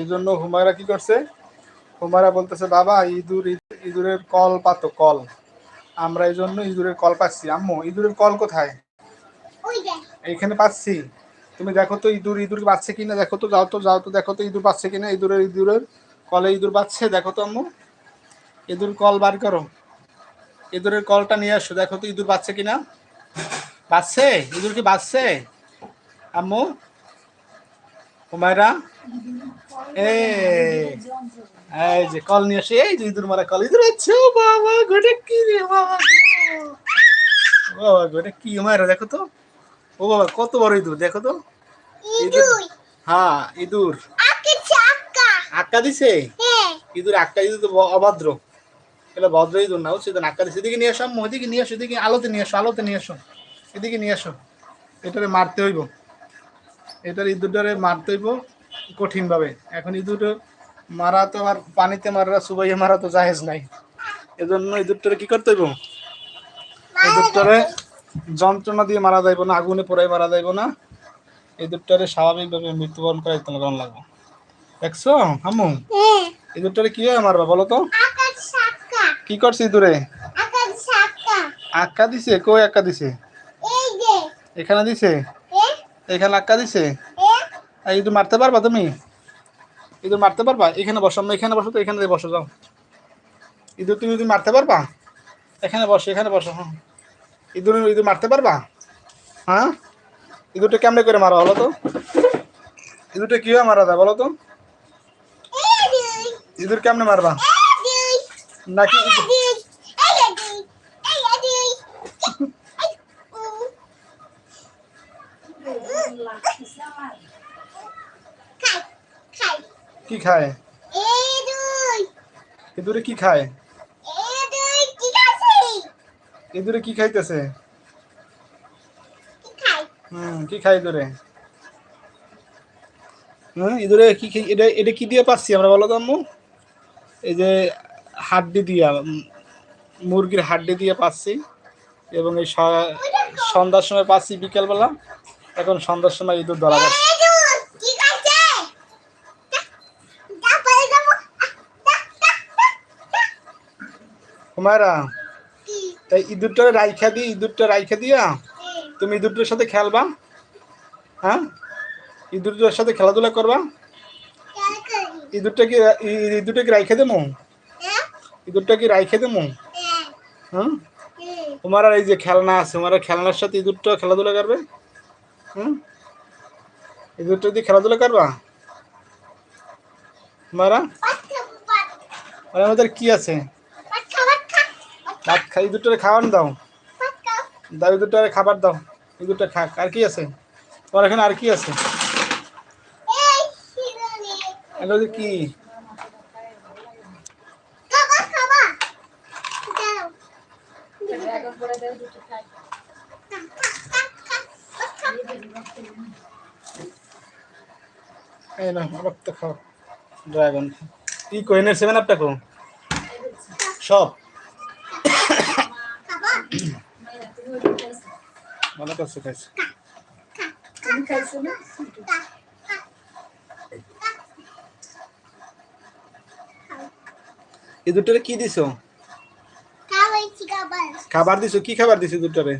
এই জন্য হুমায়রা কি করছে? হুমায়রা বলতেছে বাবা ইঁদুর ইঁদুরের কল পাতো কল। আমরা এই জন্য ইঁদুরের কল পাচ্ছি। আম্মু ইঁদুরের কল কোথায়? এইখানে পাচ্ছি। তুমি দেখো তো ইঁদুর ইঁদুর বাচ্চে কিনা দেখো তো যাও তো যাও তো দেখো তো ইঁদুর বাচ্চে কিনা ইঁদুরের ইঁদুরের কলে ইঁদুর বাচ্চে দেখো তো আম্মু। ইঁদুর কল বার করো। ইঁদুরের কলটা নিয়ে আসো। দেখো তো ইঁদুর বাচ্চে কিনা বাচ্চে ইঁদুর কি বাচ্চে আম্মু। হুমায়রা এই যে কল নিয়ে আসে এই যে ইঁদুর মারা কল ইঁদুর বাবা গোটা কি রে বাবা ও বাবা গোটা কি হুমায়রা দেখো তো। ও বাবা কত বড় ইঁদুর দেখো তো। ইঁদুর। হ্যাঁ ইঁদুর। আক্কা দিছে হ্যাঁ। ইঁদুর আক্কা ইঁদুর তো অভদ্র। এটা ভদ্র ইঁদুর না তো আক্কা দিছে। এদিকে নিয়ে আসো আম্মু, এদিকে নিয়ে আসো এদিকে আলোতে নিয়ে আসো আলোতে নিয়ে আসো। এদিকে নিয়ে আসো। এটারে মারতে হইব। এটার ইঁদুরটারে মারতে হইব। কঠিন ভাবে এখন ইঁদুর মারা তো আর পানিতে মারা সুবাইয়ে মারা তো জাহেজ নাই। এজন্য ইঁদুরটারে কি করতে হইব? ইঁদুরটারে যন্ত্রণা দিয়ে মারা যাইব না আগুনে পোড়াই মারা যাইব না। ইঁদুরটারে স্বাভাবিকভাবে মৃত্যুবরণ করাই তোমার লাগবো। দেখছ আম্মু হ্যাঁ। ইঁদুরটারে কি হয় মারবা বলো তো? কি করছে ইঁদুরে আকে আক্কা দিছে? কই আক্কা দিছে? এখানে দিছে? এখানে আক্কা দিছে? ইঁদুর মারতে পারবা তুমি ইঁদুর মারতে পারবা এখানে বসো আমি এখানে বসো তো এখানে দিয়ে বসো যাও ইঁদুর তুমি ইঁদুর মারতে পারবা এখানে বসো এখানে বসো হ্যাঁ ইঁদুর ইঁদুর মারতে পারবা হ্যাঁ ইঁদুরটা কেমনে করে মারা বলো তো ইঁদুরটা কীভাবে মারা যায় বলো তো ইঁদুর কেমনে মারবা নাকি দুই এই দুই এই দুই খাই খাই কি খায়? ইঁদুরে কি খায়? কি ইঁদুরে কি খাইতেছে? হুম কি খাই ইঁদুরে? হ্যাঁ ইঁদুরে কি এটা এটা কি দিয়ে পাচ্ছি আমরা বলো তো আম্মু? এই যে হাড্ডি দিয়া মুরগির হাড্ডি দিয়ে পাচ্ছি। এবং এই সন্ধ্যার সময় পাচ্ছি বিকেলবেলা। এখন সন্ধ্যার সময় ইঁদুর ধরা যাচ্ছে এই দুই কি আছে তারপরে যাব হুমায়রা তাই ইঁদুরটা রাইখা দিয়ে ইঁদুরটা রাইখা দিয়া তুমি ইঁদুরটার সাথে খেলবা হ্যাঁ? ইঁদুরটার সাথে খেলাধুলা করবা। ইঁদুরটা কি ইঁদুরটা কি রাইখে দেবো? হ্যাঁ ইঁদুরটা কি রাইখে দেবো? হ্যাঁ? তোমার আর এই যে খেলনা আছে তোমার খেলনার সাথে ইঁদুরটা খেলাধুলা করবে? হুম ইঁদুরটা দিয়ে খেলাধুলা করবা? তোমারা আমাদের কি আছে? ভাত খাই ইঁদুরটারে খাওয়ান দাও। দাও ইঁদুরটারে খাবার দাও। ইঁদুরটা খাক আর কি আছে? তোমার এখানে আর কি আছে? এই এগুলো কি? এই না রক্ত খাও, ড্রাগন কি কোহিনের সেভেন আপটা কো? সব। ভালো করছে খাইছে এই দুটোরে কি দিছো? খাবার দিছো? কি খাবার দিছো দুটারে?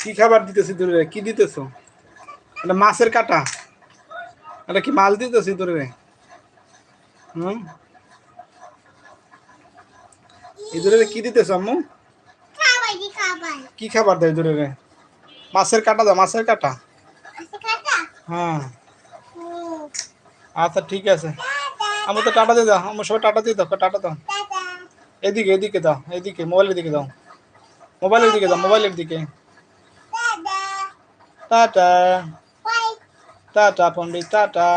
কি খাবার দিতেছি দুটারে কি দিতেছো? এটা মাছের কাটা। এটা কি মাছ দিতেছি দুটারে হুম? এই দুটারে কি দিতেছো আম্মু? কি খাবার দেয় দুটারে মাছের কাটা দাও মাছের কাটা। হ্যাঁ। আচ্ছা ঠিক আছে। আমি তো টাটা দিয়ে দাও। আমার সবাই টাটা দিয়ে দাও টাটা দাও। এদিকে এদিকে দাও এদিকে মোবাইলের দিকে দাও। মোবাইলের দিকে দাও মোবাইলের দিকে। দাদা টাটা বাই টাটা পন্ডিত টাটা